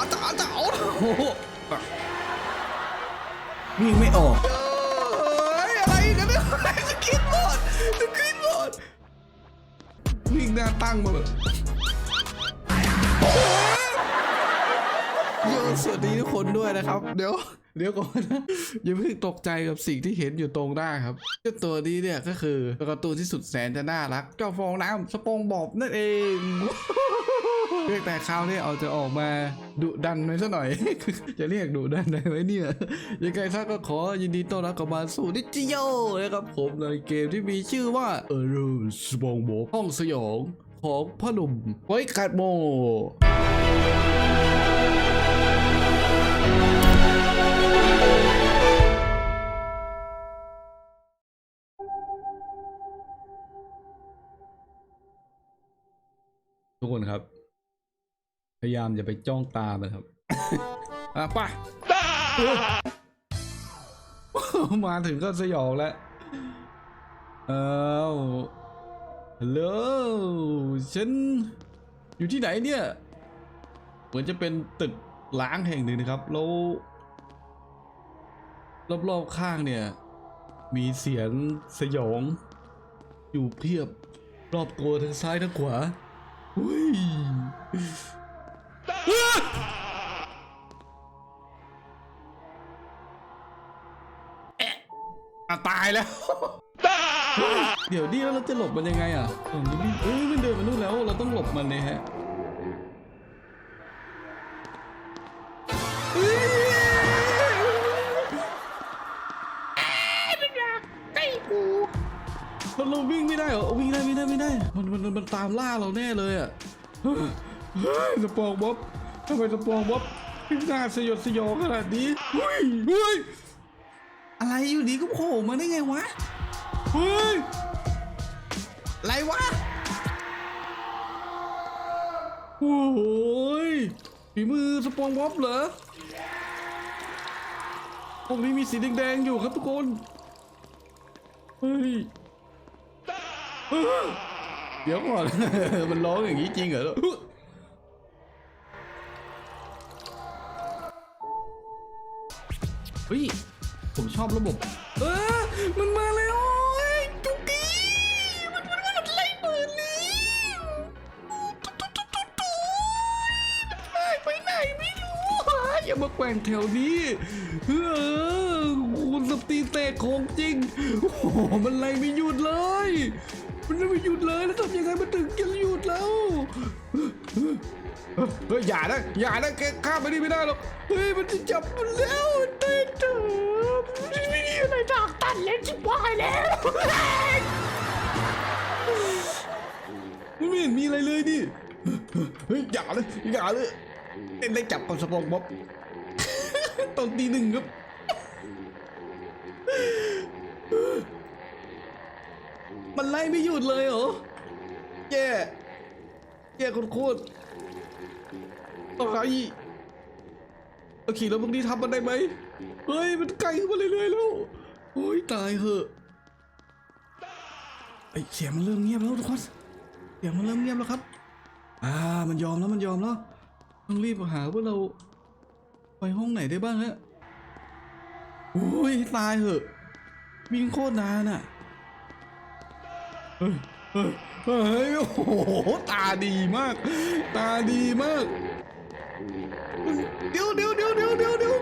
อาจารย์จะเอาโอ้โหวิ่งไม่ออก เอ้ยอะไรกันเนี่ยสกินบอร์ดสกินบอร์ดวิ่งหน้าตั้งมาแบบโยสวัสดีทุกคนด้วยนะครับ เดี๋ยว เดี๋ยวก่อนนะ อย่าเพิ่งตกใจกับสิ่งที่เห็นอยู่ตรงหน้าครับเจ้าตัวนี้เนี่ยก็คือตัวการ์ตูนที่สุดแสนจะน่ารัก เจ้าฟองน้ำสปองบอบนั่นเอง เรียกแต่คราวนี้เอาจะออกมาดุดันไว้ซะหน่อย จะเรียกดุดันได้ไหมเนี่ยยังไงซะก็ขอยินดีต้อนรับกลับมาสู่นิจิโยนะครับผมในเกมที่มีชื่อว่าเออร์สปองโบห้องสยองของพ่อหนุ่มไว้กัดโมทุกคนครับ พยายามอย่าไปจ้องตามันครับ อะไปมาถึงก็สยองแล้ว เอ้าฮัลโหลฉันอยู่ที่ไหนเนี่ย เหมือนจะเป็นตึกล้างแห่งหนึ่งนะครับ แล้ว รอบๆข้างเนี่ย มีเสียงสยอง อยู่เพียบรอบตัวทั้งซ้ายทั้งขวาอุ้ย อะตายแล้ว เดี๋ยวนี่แล้วเราจะหลบมันยังไงอะเอ้ยมันเดินมานู่นแล้วเราต้องหลบมันเลยฮะเอ้ยมันเราวิ่งไม่ได้เหรอวิ่งได้ไม่ได้ไม่ได้ มันมันมันตามล่าเราแน่เลยอะเฮ้ยสปองบ๊อบ ทำไมสปองบ๊อบหน้าสยดสยองขนาดนี้เฮ้ยเฮ้ยอะไรอยู่ดีก็โผล่มาได้ไงวะเฮ้ยอะไรวะโอ้โหยฝีมือสปองบ๊อบเหรอพวกนี้มีสีแดงๆอยู่ครับทุกคน เฮ้ยเฮ้ยเดี๋ยวก่อน มันร้องอย่างนี้จริงเหรอ เฮ้ย ผมชอบระบบ เออ มันมาแล้วโอยจุกกี้ มันมันมันไล่เปิดแล้วตุ๊ดตุ๊ดตุ๊ดตุ๊ดตุ๊ดหายไปไหนไม่รู้อย่ามาแกว่งแถวนี้เออคุณสตีเตะของจริง โอ้โห มันไล่ไม่หยุดเลย มันไม่หยุดเลย แล้วทำยังไงมันถึงจะหยุดแล้ว เฮ้ยอย่านะอย่านะแกข้ามไปนี่ไม่ได้หรอกเฮ้ยมันจะจับมันแล้วเต้นเถอะไม่มีอะไรทางตันเล่นชิบหายแล้วมันไม่เห็นมีอะไรเลยดิเฮ้ยอย่าเลยอย่าเลยเล่นได้จับกับสปองบ๊อบตอนตีหนึ่งครับมันไล่ไม่หยุดเลยเหรอแย่แย่โคตร ต้องหาอีกเอาขี่รถพวกนี้ทับมันได้ไหมเฮ้ยมันไกลขึ้นมาเรื่อยๆแล้วโอ้ยตายเหอะไอเสียงมันเริ่มเงียบแล้วทุกคนเสียงมันเริ่มเงียบแล้วครับ อ่ามันยอมแล้วมันยอมแล้วต้องรีบหาว่าเรา ไปห้องไหนได้บ้างฮะโอ้ยตายเหอะวิ่งโคตรนานอะเฮ้ยเฮ้ยโอ้โหตาดีมาก ตาดีมาก เดี๋ยวเดี๋ยวเดี๋ยวเดี๋ยวเดี๋ยวเดี๋ยว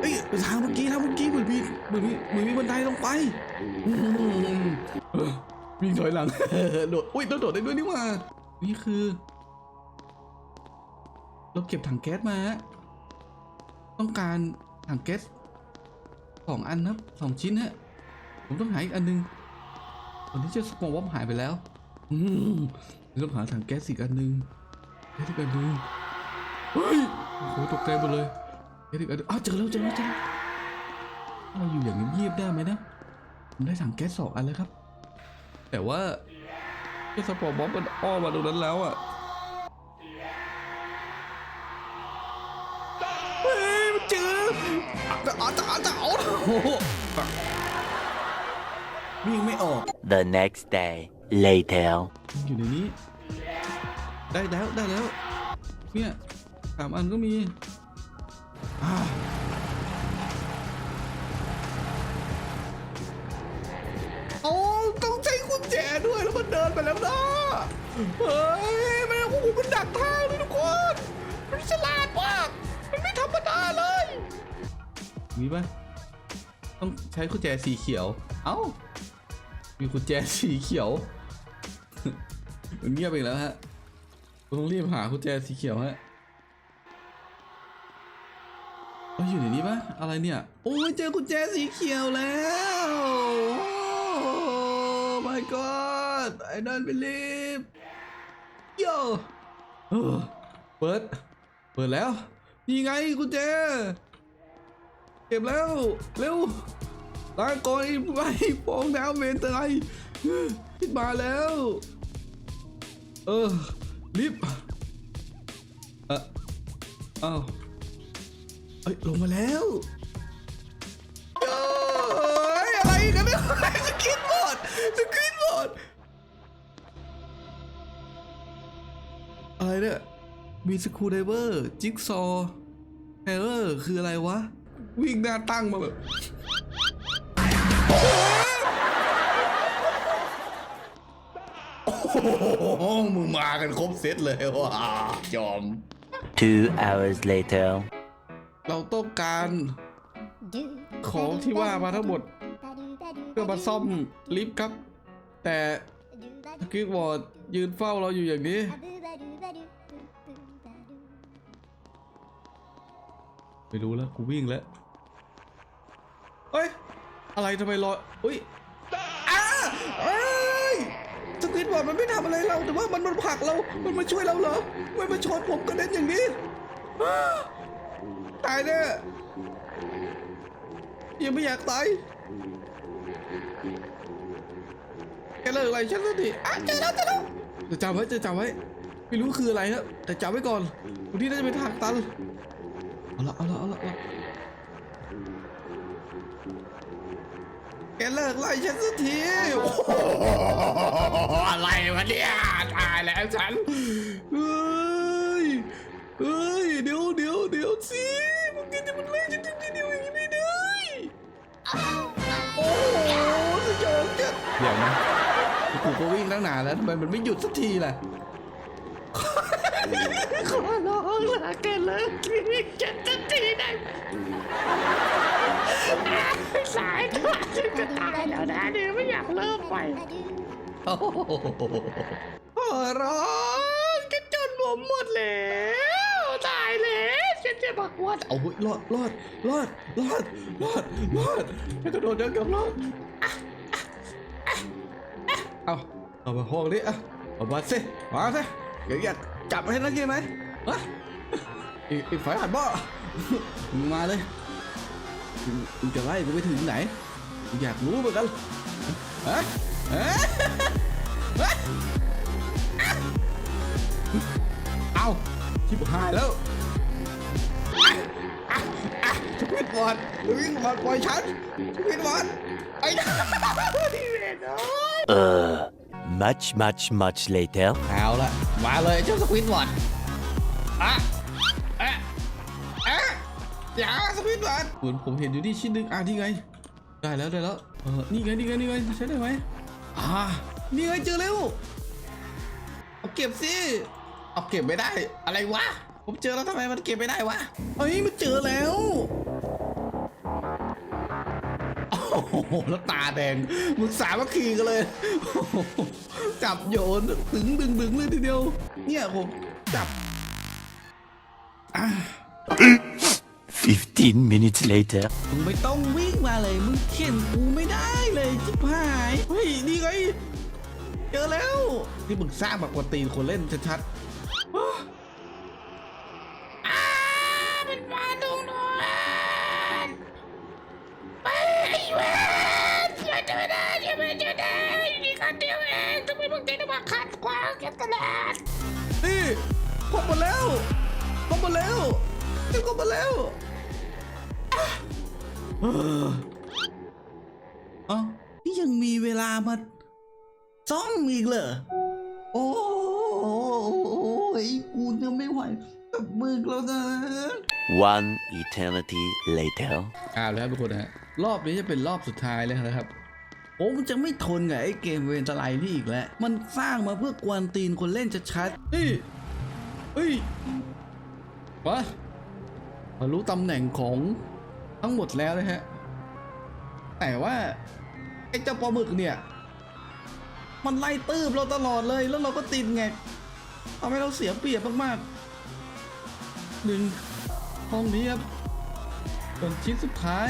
เอ้ยทางเมื่อกี้ทางเมื่อกี้เหมือนมีเหมือนมีเหมือนมีบันไดลงไปอืมเออวิ่งถอยหลัง โดดอุ้ยโดดโดดได้ด้วยนี่หว่า นี่คือเราเก็บถังแก๊สมาต้องการถังแก๊สสองอันครับสองชิ้นฮะผมต้องหาอีกอันหนึงตอนนี้เจ้าสปองวอมหายไปแล้ว อืมต้องหาถังแก๊สอีกอันหนึง แค่ที่กันดูเฮ้ยโอ้โหตกใจหมดเลยแค่ที่กันดูอ้าวเจอแล้วเจอแล้วเจอแล้วเราอยู่อย่างเงียบๆได้ไหมนะผมได้ถังแก๊สสองอันแล้วครับ แต่ว่าเจ้าสปอร์ตบ๊อบมันอ้อมมาตรงนั้นแล้วอะเฮ้ยมันเจออาจารย์จะเอาโอ้โหวิ่งไม่ออก The next day, later. อยู่ในนี้ ได้แล้วได้แล้ว เนี่ยสามอันก็มีอ่าโอ้ต้องใช้กุญแจด้วยแล้วมันเดินไปแล้วนะเฮ้ยมันโอ้โหมันดักทางเลยทุกคนมันฉลาดมากมันไม่ธรรมดาเลยมีปะต้องใช้กุญแจสีเขียว เอ้า มีกุญแจสีเขียวมันเงียบอีกแล้วฮะ ต้องรีบหากุญแจสีเขียวฮะเอ้ยอยู่ในนี้ปะอะไรเนี่ย โอ้ยเจอกุญแจสีเขียวแล้วโอ้ my god I don't believe yo เปิด เปิดแล้ว นี่ไงกุญแจ เก็บแล้ว เร็วลาก่อนไอ้ไอ้ฟองน้ำเวนเตอร์ไอคิดมาแล้ว เออ รีบเอออ้าวเอ้ยลงมาแล้วเอ้ยอะไรกันเนี่ยสกินบอร์ดสกินบอร์ดอะไรเนี่ยมีสกูไดเวอร์จิ๊กซอว์เฮเลอร์คืออะไรวะ วิ่งหน้าตั้งมาแบบ โอ้โหมึงมากันครบเซตเลยว่ะจอม Two hours later. เราต้องการของที่ว่ามาทั้งหมด เพื่อมาซ่อมลิฟต์ครับ แต่สกิดวอร์ดยืนเฝ้าเราอยู่อย่างนี้ ไม่รู้แล้วกูวิ่งแล้วเฮ้ย อะไรทำไมรอยอุ้ยอ้าเอ้ย สกิดวอร์ดมันไม่ทำอะไรเรา แต่ว่ามันมันผลักเรา มันมาช่วยเราเหรอไม่มาชนผมกระเด็นอย่างนี้ตายแน่ยังไม่อยากตายแกเลิกอะไรฉันสักทีอะเจอแล้วเจอแล้วจะจำไว้จะจำไว้ ไม่รู้คืออะไรฮะแต่จำไว้ก่อนวันนี้น่าจะเป็นทางตันเอาละเอาละเอาละ แกเลิกไล่ฉันสักทีโอ้โหอะไรวะเนี่ยตายแล้วฉันเฮ้ยเฮ้ยเดี๋ยวเดี๋ยวเดี๋ยวสิมึงจะมันไล่ฉันถึงทีเดียวอย่างนี้ไม่ได้โอ้โหสยองจัดเดี๋ยวนะกูก็วิ่งตั้งนานแล้วทำไมมันไม่หยุดสักทีล่ะ ขอ ร้องละแกเลิกวิ่งฉันสักทีได้ไหมสายทาฉันจะตายแล้วนะเดี๋ยวไม่อยากเลิกไปโอ้โหขอร้องจะจนผมหมดแล้วตายแล้วฉันจะบักวัดเอาเฮ้ยรอดรอดรอดรอดรอดรอดไม่กระโดดเดินกับรอดอะอะอะอะเอาเอามาห้องนี้อะเอามาสิมาสิเดี๋ยวอยากจับให้นักกินไหมฮะอีกอีกฝ่ายหันใช่ไหมือนกันฮะ ฮะฮะเอาชิบหายแล้วอะอะอะชีวิตบอดชีวิตบอดปล่อยฉันชีวิตบอดไอ้นะที่เวรเอ้ย Uh, much, much, much later. เอาละมาเล อย่าสควินวอร์ดผมผมเห็นอยู่นี่ชิ้นหนึ่งอะนี่ไง ได้แล้วได้แล้ว เออ นี่ไงนี่ไงนี่ไงใช้ได้ไหมอ่านี่ไงเจอแล้วเอาเก็บสิเอาเก็บไม่ได้ อะไรวะ ผมเจอแล้วทำไมมันเก็บไม่ได้วะเฮ้ยมันเจอแล้วโอ้โหแล้วตาแดงมึงสามัคคีกันเลยโอ้โหจับโยนดึงดึงดึงเลยทีเดียว เนี่ยผมจับอะ 15 minutes later. มึงไม่ต้องวิ่งมาเลย มึงเข็นกูไม่ได้เลยจิบหายเฮ้ยนี่ไงเจอแล้วที่มึงสร้างแบบกวนตีนคนเล่นชัดๆอ้าอ้าเป็นมาตรงนู้นไปไอ้เวนช่วยจะไม่ได้ช่วยไม่ได้นี่คนเดียวเองทำไมมึงถึงได้มาขัดขวางกันตลอดนี่พบมาแล้วพบมาแล้วเจ้าก็มาแล้ว เออเอ้านี่ยังมีเวลามาซ่อมอีกเหรอ โอ้ยกูจะไม่ไหวกับมึงแล้วนะ One eternity later. อ่าแล้วทุกคนนะฮะ รอบนี้จะเป็นรอบสุดท้ายแล้วนะครับ ผมจะไม่ทนกับไอ้เกมเวนตไลนี่อีกแล้ว มันสร้างมาเพื่อกวนตีนคนเล่นจะชัดๆเฮ้ย เฮ้ยวะมารู้ตำแหน่งของ ทั้งหมดแล้วนะฮะ แต่ว่าไอ้เจ้าปลาหมึกเนี่ย มันไล่ตืบเราตลอดเลยแล้วเราก็ติดไงทำให้เราเสียเปรียบมากๆหนึ่งห้องนี้ครับส่วนชิ้นสุดท้าย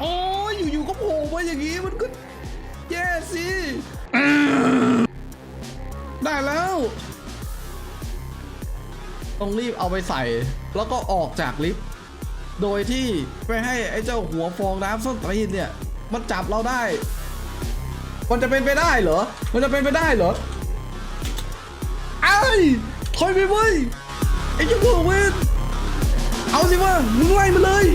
โอ้ยอยู่ๆก็โผล่มาอย่างนี้มันก็แย่สิได้แล้ว ต้องรีบเอาไปใส่ แล้วก็ออกจากลิฟต์ โดยที่ไปให้ไอ้เจ้าหัวฟองน้ำส้นตีนเนี่ยมันจับเราได้ มันจะเป็นไปได้เหรอ มันจะเป็นไปได้เหรอไอ้ยถอยไปเว้ยไอ้เจ้าพวกเวนเอาสิว่ามึงไล่มาเลย